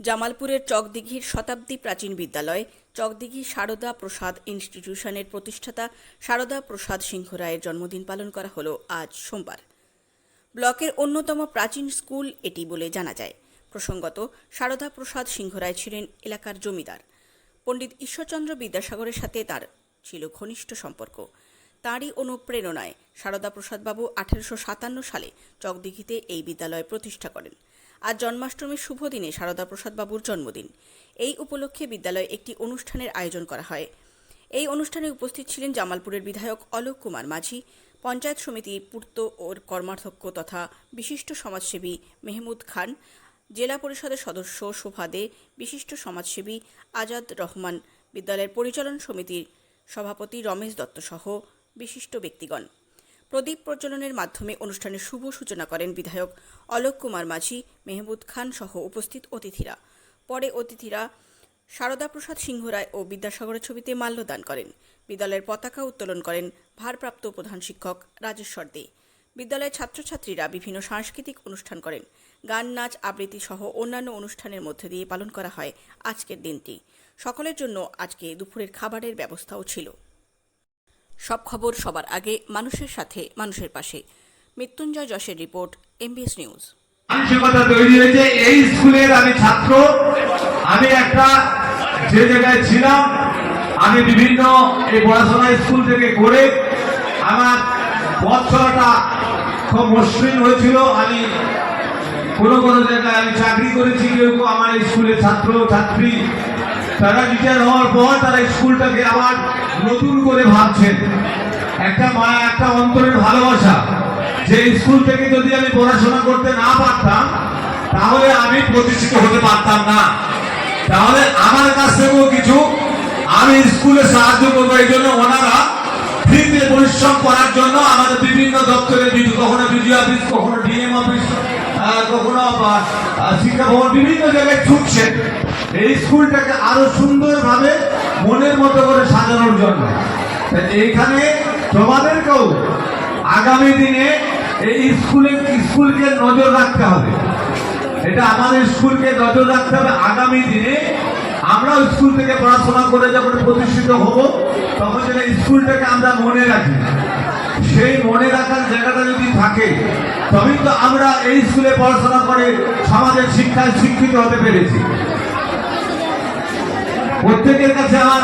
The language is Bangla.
জামালপুরের চকদিঘির শতাব্দী প্রাচীন বিদ্যালয়, চকদিঘি সারদা প্রসাদ ইনস্টিটিউশনের প্রতিষ্ঠাতা সারদা প্রসাদ সিংহ রায়ের জন্মদিন পালন করা হলো আজ সোমবার। ব্লকের অন্যতম প্রাচীন স্কুল এটি বলে জানা যায়। প্রসঙ্গত, সারদা প্রসাদ সিংহ রায় ছিলেন এলাকার জমিদার। পণ্ডিত ঈশ্বরচন্দ্র বিদ্যাসাগরের সাথে তার ছিল ঘনিষ্ঠ সম্পর্ক। তাঁরই অনুপ্রেরণায় সারদা প্রসাদবাবু আঠেরোশো সাতান্ন সালে চকদিঘিতে এই বিদ্যালয় প্রতিষ্ঠা করেন। আজ জন্মাষ্টমীর শুভ দিনে সারদা প্রসাদবাবুর জন্মদিন। এই উপলক্ষে বিদ্যালয়ে একটি অনুষ্ঠানের আয়োজন করা হয়। এই অনুষ্ঠানে উপস্থিত ছিলেন জামালপুরের বিধায়ক অলোক কুমার মাঝি, পঞ্চায়েত সমিতির পূর্ত ও কর্মাধ্যক্ষ তথা বিশিষ্ট সমাজসেবী মেহমুদ খান, জেলা পরিষদের সদস্য শোভা দে, বিশিষ্ট সমাজসেবী আজাদ রহমান, বিদ্যালয়ের পরিচালন সমিতির সভাপতি রমেশ দত্ত সহ বিশিষ্ট ব্যক্তিগণ। প্রদীপ প্রজ্বলনের মাধ্যমে অনুষ্ঠানের শুভ সূচনা করেন বিধায়ক অলোক কুমার মাঝি মেহমুদ খান সহ উপস্থিত অতিথিরা। পরে অতিথিরা সারদা প্রসাদ সিংহ রায় ও বিদ্যাসাগরের ছবিতে মাল্যদান করেন। বিদ্যালয়ের পতাকা উত্তোলন করেন ভারপ্রাপ্ত প্রধান শিক্ষক রাজেশ্বর দে। বিদ্যালয়ের ছাত্রছাত্রীরা বিভিন্ন সাংস্কৃতিক অনুষ্ঠান করেন। গান, নাচ, আবৃত্তি সহ অন্যান্য অনুষ্ঠানের মধ্যে দিয়ে পালন করা হয় আজকের দিনটি। সকলের জন্য আজকে দুপুরের খাবারের ব্যবস্থাও ছিল। সব খবর সবার আগে মানুষের সাথে, মানুষের পাশে। Mrityunjay যশের report M B S news মানসিকতা তৈরি হয়েছে, এই স্কুলের আমি ছাত্র। আমি একটা যে জায়গায় ছিলাম, আমি বিভিন্ন এই পড়াশোনা স্কুল থেকে করে আমার পথ চলাটা খুব মসৃণ হয়েছিল। আমি কোনো কোনো জায়গায় আমি চাকরি করেছি, কেউ আমার স্কুলের ছাত্র, ছাত্রী তারা রিটায়ার হওয়ার পর তারা স্কুলটাকে আবার নতুন করে ভাবছেন একটা মায়া, একটা অন্তরের ভালোবাসা। যে স্কুল থেকে যদি আমি পড়াশোনা করতে না পারতাম, তাহলে আমি প্রতিষ্ঠিত হতে পারতাম না। তাহলে আমার কাছ থেকেও কিছু আমি স্কুলে সাহায্য করব, এই জন্য ওনারা ফ্রিতে পরিশ্রম করার জন্য আমাদের বিভিন্ন দপ্তরে কখনো বিডিও অফিস, কখনো ডিএম অফিস কখনো শিক্ষা ভবন, বিভিন্ন জায়গায় ছুটছে। এই স্কুলটাকে আরও সুন্দরভাবে মনের মতো করে সাজানোর জন্য। এইখানে তোমাদেরকেও আগামী দিনে এই স্কুলে, স্কুলকে নজর রাখতে হবে। এটা আমাদের স্কুলকে নজর রাখতে হবে। আগামী দিনে আমরাও স্কুল থেকে পড়াশোনা করে যখন প্রতিষ্ঠিত হব, তখন যেন স্কুলটাকে আমরা মনে রাখি। সেই মনে রাখার জায়গাটা যদি থাকে, তবেই তো আমরা এই স্কুলে পড়াশোনা করে সমাজের শিক্ষায় শিক্ষিত হতে পেরেছি। প্রত্যেকের কাছে আমার